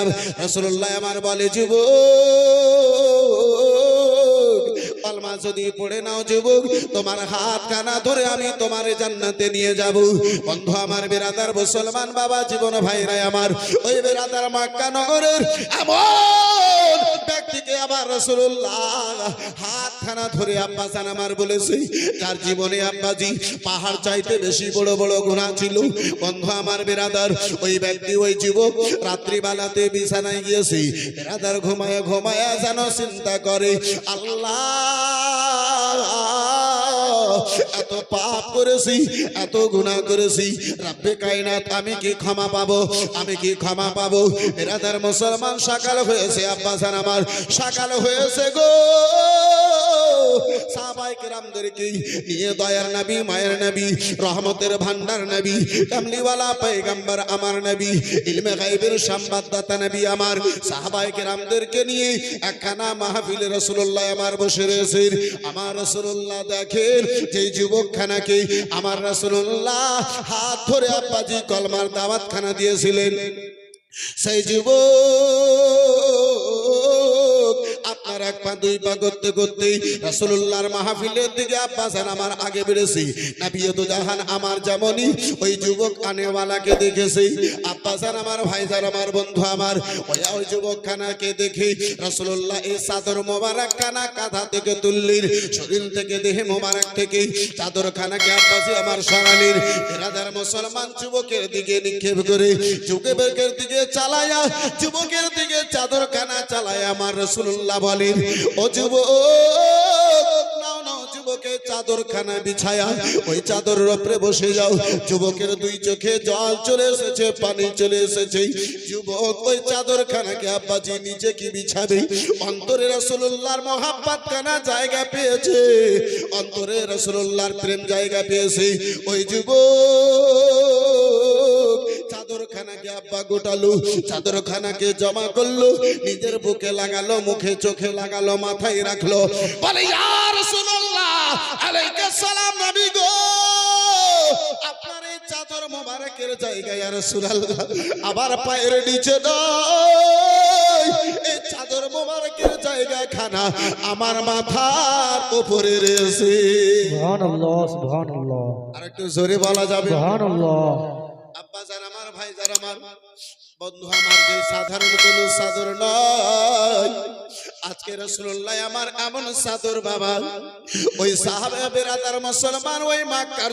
দিলাম রসুল্লাহ আমার বলে যুব যদি পড়ে নাও যুবক, তোমার হাত কানা ধরে আমি তোমার জান্নাতে নিয়ে যাব। বন্ধু আমার বেরাদার, মুসলমান বাবা, জীবন ভাইরাই আমার। ওই বেরাদার মাক্কা নগরের এমন ব্যক্তিকে আবার রসুল্লাহ হাত খানা ধরে আব্বাসান আমার বলেছে, যার জীবনে আব্বাজি পাহাড় চাইতে বেশি বড় বড় গুণা ছিল। বন্ধু আমার বেরাদার, ওই ব্যক্তি, ওই যুবক রাত্রিবেলাতে বিছানায় গিয়েছি। বেরাদার ঘুমায় ঘুমায় যেন চিন্তা করে, আল্লাহ এত পাপ করেছি, এত গুনাহ করেছি। রাব্বে কায়নাত, আমি কি ক্ষমা পাবো? আমি কি ক্ষমা পাবো? এরাদার মুসলমান, সকাল হয়েছে আব্বাসান আমার। সকাল হয়েছে গো। আমার একখানা রসুল্লাহ আমার বসে আমার রসুল্লাহ দেখেন যুবকখানাকে আমার রাসুল্লাহ হাত ধরে আব্বাজি কলমার দাওয়াত খানা দিয়েছিলেন। সেই যুবক এক পা, দুই পা করতে করতে রাসূলুল্লাহর মাহফিলের দিকে আব্বাসান আমার আগে বেড়েছি। জাহান আমার যেমনই, ওই যুবক আনেওয়ালাকে দেখেছি। আব্বাসান আমার আমার বন্ধু আমার ওই দেখে রাসূলুল্লাহ এই চাদর মোবারক খানা কাঁধা থেকে শরীর থেকে, দেহে মোবারক থেকে। চাদর খানাকে আব্বাসি আমার এরাদার মুসলমান যুবকের দিকে নিক্ষেপ করে, যুবকের দিকে চালায়া, যুবকের দিকে চাদর খানা চালায় আমার রসুল্লাহ বলেন, ও যুবক যুবকের চাদর খানা বিছায়া, ওই চাদরের উপরে বসে যাও। যুবকের দুই চোখে জল চলে এসেছে, পানি চলে এসেছে। যুবক ওই চাদর খানাকে আব্বাজি নিচে কি বিছাবে? অন্তরে রসুল্লাহর মহাব্বাত খানা জায়গা পেয়েছে। অন্তরে রসুল্লাহর প্রেম জায়গা পেয়েছে। ওই যুবক চাদর খানাকে আব্বা গোটালো চাদর খানাকে জমা করল নিজের বুকে লাগালো মুখে চোখে লাগালো মাথায় রাখল। বলে ইয়ার রাসূলুল্লাহ আলাইকা সালাম নবী গো। আপনার এই চাদর মোবারকের জায়গায় রাসূলুল্লাহ আবার পায়ের নিচে এই চাদর মোবারকের জায়গা খানা আমার মাথার উপরে রয়েছে। সুবহানাল্লাহ সুবহানাল্লাহ। আর একটু জোরে বলা যাবে? সুবহানাল্লাহ। আমার আমার বন্ধু আমার যে সাধারণ কোন চাদর নয়, আজকে রসুল্লাহ আমার এমন চাদর বাবা, ওই সাহাবে বেরাদার মুসলমান ওই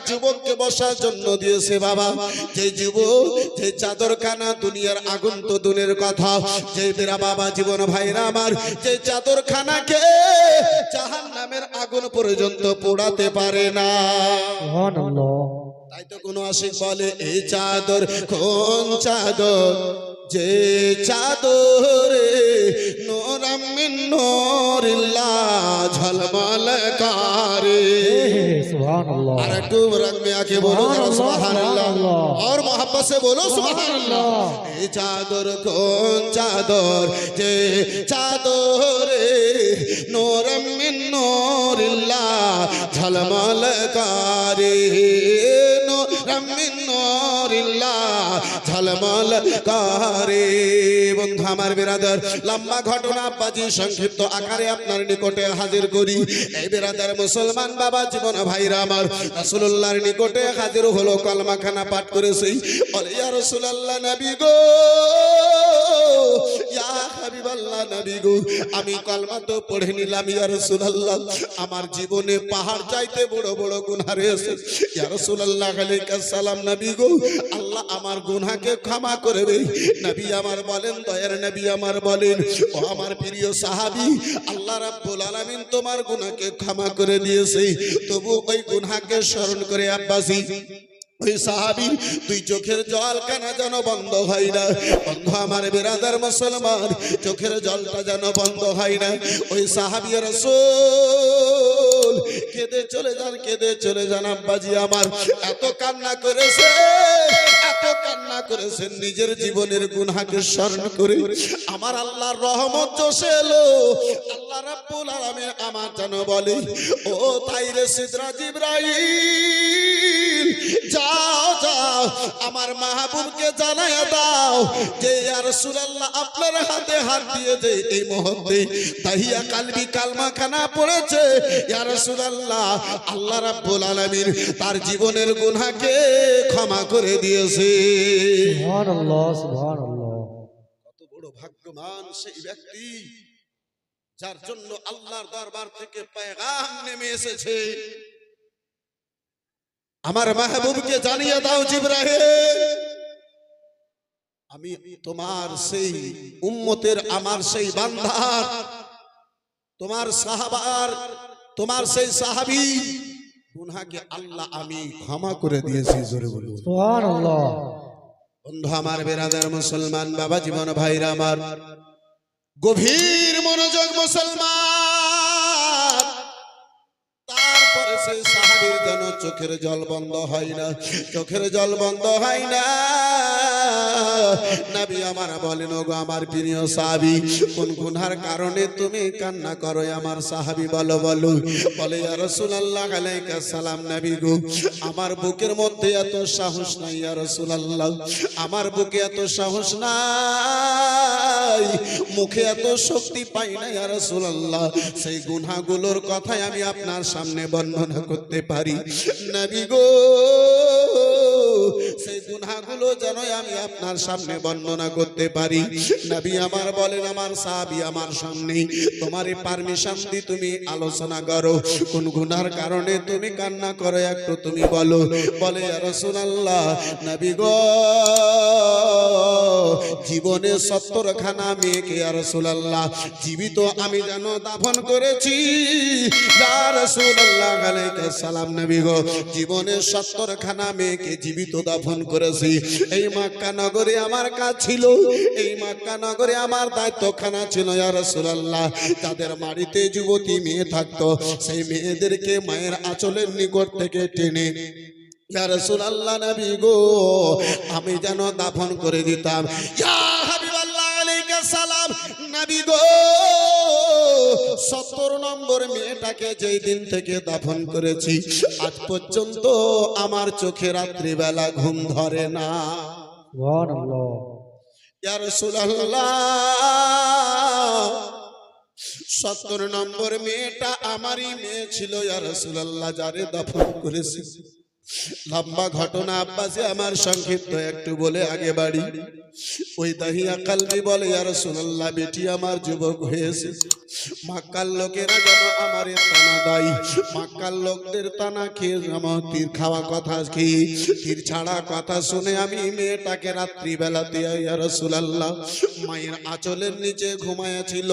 যুবককে বসার জন্য দিয়েছে বাবা। যে যুবক, যে চাদর খানা দুনিয়ার আগুন তো দুনের কথা, যে বেরা বাবা জীবন ভাইরা আমার, যে চাদর খানাকে জাহান নামের আগুন পর্যন্ত পোড়াতে পারে না। তাই তো কোনো আশিক বলে এই চাদর কোন চাদর যে চাদরে নোরামিন নোরিল্লাহ ঝলমল কারে সুবহানাল্লাহ আর একটু রঙ में आके बोलो जरा सुभान अल्लाह और मोहब्बत से बोलो सुभान अल्लाह এই চাদর কোন চাদর যে চাদরে নোরম মিন নোরিল্লাহ ঝলমল কারে ঝলমল কারে বন্ধু আমার বিরাদার, লম্বা ঘটনা বাজি সংক্ষিপ্ত আকারে আপনার নিকটে হাজির করি। এই বিরাদার মুসলমান বাবা জীবন ভাইরা আমার, রাসূলুল্লাহর নিকটে হাজির হলো কলমা খানা পাঠ করেছি। বলে, ইয়া রাসূলুল্লাহ নবী গো, ইয়া হাবিবাল্লাহ নবী গো, আমি কলমা তো পড়ে নিলাম, ইয়া রাসূলুল্লাহ। আমার জীবনে পাহাড় চাইতে বড় বড় গুনাহ রয়েছে। ইয়া রাসূলুল্লাহ আলাইহিস সালাম নবী গো, আল্লাহ আমার গুনাহকে ক্ষমা করবে নবী আমার বলেন, দয়ার নবী আমার বলেন, ও আমার প্রিয় সাহাবী, আল্লাহ রাব্বুল আলামিন তোমার গুনাহকে ক্ষমা করে দিয়েছে। তবু ওই গুনাহকে স্মরণ করে আব্বাসী, ওই সাহাবীর দুই চোখের জল কেনা যেন বন্ধ হয় না। বন্ধ আমার বেরাদার মুসলমান, চোখের জলটা যেন বন্ধ হয় না। ওই সাহাবী রসুল, কেঁদে চলে যান, কেঁদে চলে যান আব্বাজি আমার। এত কান্না করেছে, এত কান্না করেছেন, নিজের জীবনের গুনাকে স্মরণ করে আমার আল্লাহর রহমত চষে এলো। আল্লাহ রাব্বুল আলামিন আমার যেন বলে, ও তাইরে সিদরা যাও যাও আমার মাহবুবকে জানায় দাও যে রাসূলুল্লাহ আপনার হাতে হাত দিয়ে যে এই মুহূর্তে তাহিয়া কালবি কালমা খানা পড়েছে ইয়া রাসূলুল্লাহ আল্লাহ রাব্বুল আলামিন তার জীবনের গুনাহকে ক্ষমা করে দিয়েছে। কত বড় ভাগ্যবান সেই ব্যক্তি যার জন্য আল্লাহর দরবার থেকে পেগাম নেমে এসেছে। আমার মাহবুবকে জানিয়ে দাও জিব্রাহিম। আমি তোমার সেই উম্মতের আমার সেই বান্ধার তোমার সাহাবার তোমার সেই সাহাবী। গুনহাকে আল্লাহ আমি ক্ষমা করে দিয়েছি জোরে বলুন। সুবহান আল্লাহ বন্ধু আমার বেরাদার মুসলমান বাবা জীবন ভাইরা আমার গভীর মনোযোগ মুসলমান চোখের জল বন্ধ হয় না, চোখের জল বন্ধ হয় না। নবী আমার বলেন গো আমার প্রিয় সাহাবী, কোন গুনহার কারণে তুমি কান্না করো? আমার সাহাবি বলো বলো। বলে, ইয়া রাসূলুল্লাহ আলাইকা সালাম নাবি গো, আমার বুকের মধ্যে এত সাহস নাই, ইয়া রাসূলুল্লাহ, আমার বুকে এত সাহস নাই। মুখে এত শক্তি পাই না, ইয়া রাসূলুল্লাহ। সেই গুনাহগুলোর কথাই আমি আপনার সামনে বর্ণনা করতে পারি। নবী গো, সেই গুনাহগুলো যেন আমি আপনার সামনে বর্ণনা করতে পারি। নবী আমার বলেন, আমার সাহাবী আমার সামনে তোমারই পারমিশন দি তুমি আলোচনা করো। কোন গুনার কারণে তুমি কান্না করো একটু তুমি বলো। বলে রাসূলুল্লাহ, নবী গো জীবনে সত্তর খানা মেয়েকে, ইয়া রাসূলুল্লাহ, জীবিত আমি যেন দাফন করেছি। সালাম, নবী গো, জীবনে সত্তর খানা মেয়েকে জীবিত দাফন করেছি। এই মক্কা নগরে আমার কাজ ছিল, এই মক্কা নগরে আমার দায়িত্বখানা ছিল, ইয়া রাসূলুল্লাহ। তাদের বাড়িতে যুবতী মেয়ে থাকতো, সেই মেয়েদেরকে মায়ের আঁচলের নিকট থেকে টেনে আমি যেন দাফন করে দিতাম। ইয়া নবী গো। সত্তর নম্বর মেয়েটাকে যেই দিন থেকে দাফন করেছি আজ পর্যন্ত আমার চোখে রাত্রিবেলা ঘুম ধরে না। সত্তর নম্বর মেয়েটা আমারই মেয়ে ছিল ইয়া রাসূলুল্লাহ যারে দাফন করেছি। লম্বা ঘটনা আব্বাসে, আমার সংক্ষিপ্ত একটু বলে আগে বাড়ি। ওই দাহিয়া কালবি বলে, ইয়া রাসূলুল্লাহ, বেটি আমার যুবক হয়েছে। মাক্কার লোকেরা যেন আমারে টানা দেয়। মাক্কার লোকদের টানা খেয়ে আমার তীর খাওয়া কথা খেয়ে তীর ছাড়া কথা শুনে আমি মেয়েটাকে রাত্রিবেলাতে, ইয়া রাসূলুল্লাহ, মায়ের আঁচলের নিচে ঘুমায়াছিল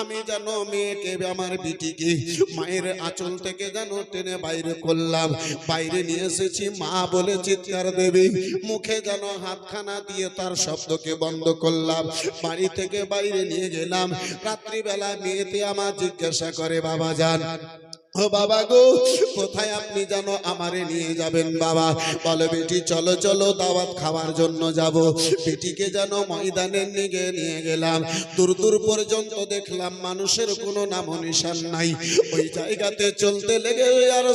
আমি যেন মেয়েকে, আমার বিটিকে, মায়ের আঁচল থেকে যেন টেনে বাইরে করলাম। বাইরে নিয়ে এসেছি, মা বলে চিৎকার দেবে। মুখে যেন হাতখানা দিয়ে তার শব্দকে বন্ধ করলাম। বাড়ি থেকে বাইরে নিয়ে গেলাম। রাত্রিবেলা মেয়েতে আমার জিজ্ঞাসা করে, বাবা যান। ও বাবা গো, কোথায় আপনি যেন আমারে নিয়ে যাবেন বাবা? বলে, বেটি, চলো চলো, দাওয়াত খাওয়ার জন্য যাব। বেটিকে যেন ময়দানের নিগে নিয়ে গেলাম। দূর দূর পর্যন্ত দেখলাম মানুষের কোনো নাম নিশান নাই। ওই জায়গাতে চলতে লেগে আর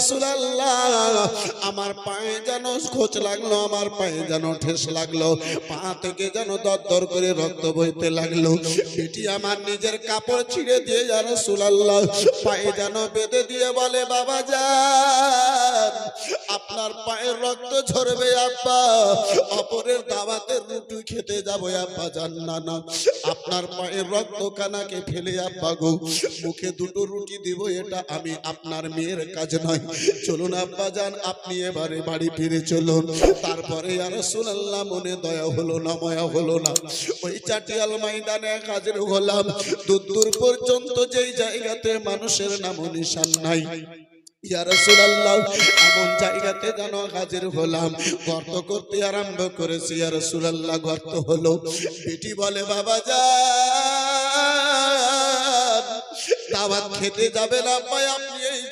আমার পায়ে যেন খোঁচ লাগল, আমার পায়ে যেন ঠেস লাগল, পা থেকে যেন দর করে রক্ত বইতে লাগল। বেটি, আমার নিজের কাপড় ছিঁড়ে দিয়ে আর সুলাল্লাহ পায়ে যেন বেঁধে দিয়ে বলে, বাবা যান, আপনার পায়ের রক্ত ঝরবে আব্বা। অপরের দাওয়াতের রুটি খেতে যাব আব্বা, যান না না। আপনার পায়ের রক্ত কানাকে ফেলে আব্বা গো। মুখে দুটো রুটি দিব, এটা আমি আপনার মেয়ের কাজ নয়। চলুন আব্বা যান, আপনি এবারে বাড়ি ফিরে চলুন। তারপরে আর সুনাল্লাহ মনে দয়া হলো না, ময়া হলো না। ওই চাটিয়াল ময়দানে কাজের হলাম। দূর দূর পর্যন্ত যেই জায়গাতে মানুষের নাম নিশান নাই। রাসূলুল্লাহ, এমন জায়গাতে যেন হলাম। গর্ত করতে আরম্ভ করেছি গর্ত হলো। বলে, বাবা দাওয়াত খেতে যাবে না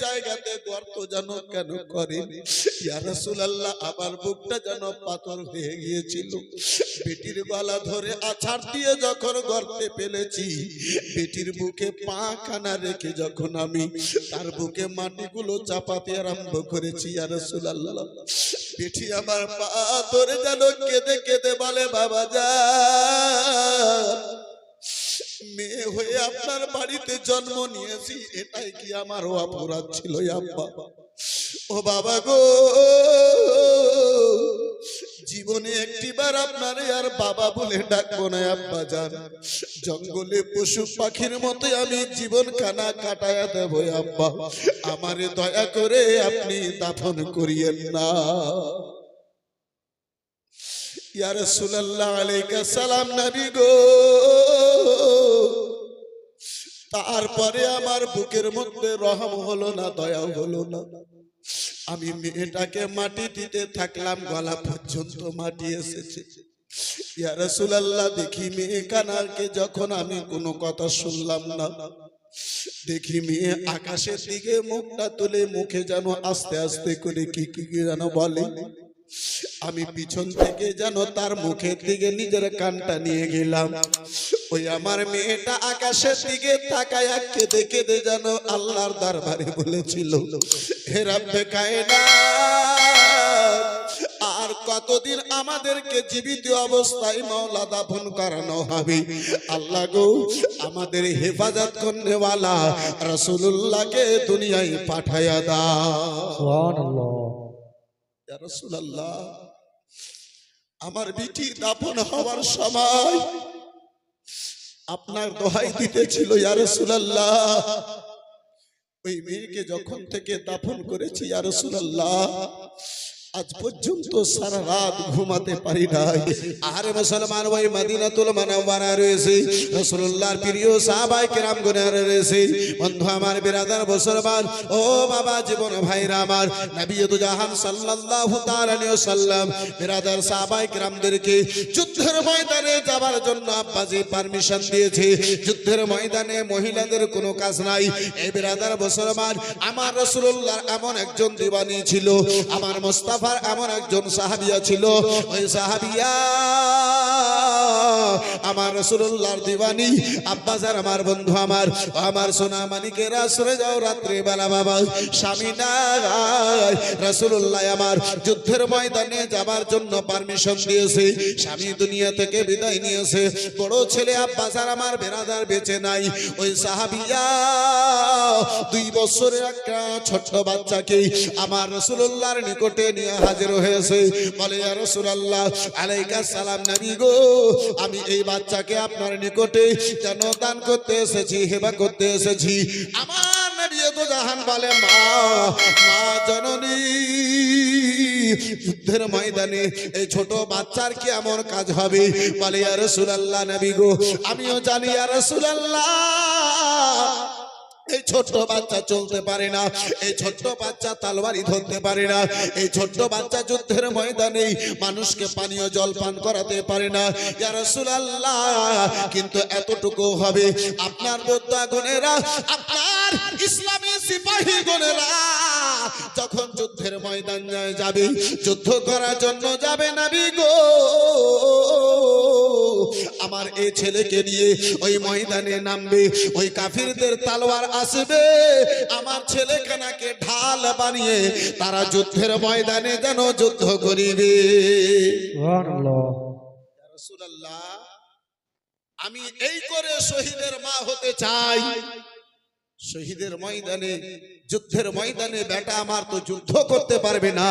জায়গাতে গর্ত যেন কেন করেন? ইয়া রাসূলুল্লাহ, আমার বুকটা যেন পাথর হয়ে গিয়েছিল। বেটির গলা ধরে আছাড় দিয়ে যখন গর্তে ফেলেছি, বেটির বুকে পা খানা রেখে যখন আমি তার বুকে মাটিগুলো চাপাতে আরম্ভ করেছি, ইয়া রাসূলুল্লাহ, বেটি আমার পা ধরে যেন কেঁদে কেঁদে বলে, বাবা যা মেয়ে হয়ে আপনার বাড়িতে জন্ম নিয়েছি, এটাই কি আমারও অপরাধ ছিল আব্বা? ও বাবা গো, জীবনে একটিবার আপনারে আর বাবা বলে ডাকবো না আব্বা যান জঙ্গলে পশু পাখির মতো আমি জীবন কানা কাটায়া দেব আব্বা। আমারে দয়া করে আপনি দাফন করিয়েন না। ইয়া রাসূলুল্লাহ আলাইকা সালাম, নবী গো। তারপরে আমার বুকের মধ্যে রহম হলো না দয়া হলো না। আমি মেয়েটাকে মাটি দিতে থাকলাম, গলা পর্যন্ত মাটি এসেছে। দেখি মেয়ে কানাকে যখন আমি কোনো কথা শুনলাম না, দেখি মেয়ে আকাশের দিকে মুখটা তুলে, মুখে যেন আস্তে আস্তে করে কি কি যেন বলে। আমি পিছন থেকে যেন তার মুখের দিকে নিজের কানটা নিয়ে গেলাম। ওই আমার মেয়েটা আকাশের দিকে তাকায় কেঁদে কেঁদে যেন আল্লাহর দরবারে বলেছিল হে রাব্বে আর কতদিন আমাদেরকে জীবিত অবস্থায় মাওলা দাফন করানো হবে? আল্লাহ গো আমাদের হেফাজত করনেওয়ালা রাসূলুল্লাহকে দুনিয়ায় পাঠায়া দাও। সুবহানাল্লাহ। ইয়া রাসূলুল্লাহ আমার বিটি দাপন হওয়ার সময় আপনার দোহাই দিতেছিল ইয়ারসুল্লাহ ওই মেয়েকে যখন থেকে দাফন করেছি, ইয়া রাসূলুল্লাহ আজ পর্যন্ত সারা রাত ঘুমাতে পারি নাই। আরে মুসলমান ওই মদিনাতুল মুনাওয়ারা রয়েছে। রাসূলুল্লাহর প্রিয় সাহাবায়ে কেরাম গুনার রয়েছে। বন্ধু আমার, বিরাদার, মুসলমান, ও বাবা, জীবন ভাইরা আমার, নবী তো জাহান সাল্লাল্লাহু তাআলা আলাইহি ওয়াসাল্লাম, বিরাদার সাহাবায়ে কেরামদেরকে যুদ্ধের ময়দানে যাবার জন্য আব্বাজি পারমিশন দিয়েছে। যুদ্ধের ময়দানে মহিলাদের কোনো কাজ নাই। এই বিরাদার, মুসলমান, আমার রাসূলুল্লাহর এমন একজন দিওয়ানি ছিল। আমার মুস্তাফার এমন একজন সাহাবিয়া ছিল। ওই সাহাবিয়া আমার রসুল্লাহর দিওয়ানি আব্বাজার আমার বন্ধু আমার আমার সোনা মানিকেরা সরে যাও রাত্রে বেলা বাবা, স্বামী নাই। রসুল্লাহ আমার যুদ্ধের ময়দানে যাবার জন্য পারমিশন দিয়েছে, স্বামী দুনিয়া থেকে বিদায় নিয়েছে। বড় ছেলে আব্বাজার আমার বেরাদার বেঁচে নাই। ওই সাহাবিয়া দুই বছরের একটা ছোট্ট বাচ্চাকে আমার রসুল্লাহর নিকটে নিয়ে হাজির হয়েছে। বলে রাসূলুল্লাহ, আলাইকা সালাম নবী গো, আমি এই বাচ্চাকে আপনার নিকটে যেন দান করতে এসেছি, হেবা করতে এসেছি। আমার তো জাহান বলে, মা জননী, যুদ্ধের ময়দানে এই ছোট বাচ্চার কি এমন কাজ হবে? বলে, ইয়া রাসূলুল্লাহ নবী গো, আমিও জানি আর রাসূলুল্লাহ এই ছোট্ট বাচ্চা চলতে পারে না, এই ছোট্ট বাচ্চা তালবারি ধরতে পারে না, এই ছোট্ট বাচ্চা যুদ্ধের ময়দানে মানুষকে পানীয় জল পান করাতে পারে না। ইয়া রাসূলুল্লাহ, কিন্তু এতটুকু হবে। আপনার যোদ্ধা গণেরা, আপনার ইসলামী সিপাহী গণেরা, যখন যুদ্ধের ময়দান যাবে, যুদ্ধ করার জন্য যাবে নবী গো। আমার এই ছেলেকে নিয়ে ওই ময়দানে নামবে ওই কাফিরদের তালোয়ার আসবে। আমার ছেলেখানাকে ঢাল বানিয়ে তারা যুদ্ধের ময়দানে যেন যুদ্ধ করিবে। আমি এই করে শহীদের মা হতে চাই। শহীদের ময়দানে যুদ্ধের ময়দানে বেটা আমার তো যুদ্ধ করতে পারবে না।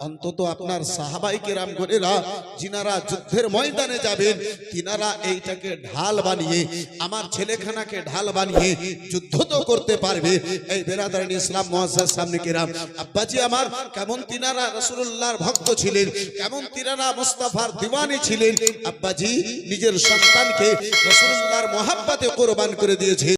অন্তত আপনার সাহাবাই কেরাম গণেরা যিনারা যুদ্ধের ময়দানে যাবেন তিনারা এইটাকে ঢাল বানিয়ে আমার ছেলেখানাকে ঢাল বানিয়ে যুদ্ধ তো করতে পারবে। এই বেরাদারান ইসলাম মহাসার সামনে কেরাম আব্বাজি আমার কেমন তিনারা রসুল্লাহর ভক্ত ছিলেন কেমন তিনারা মুস্তাফার দিওয়ানি ছিলেন আব্বাজি নিজের সন্তানকে রসুল্লাহর মহাব্বাতে কোরবান করে দিয়েছে।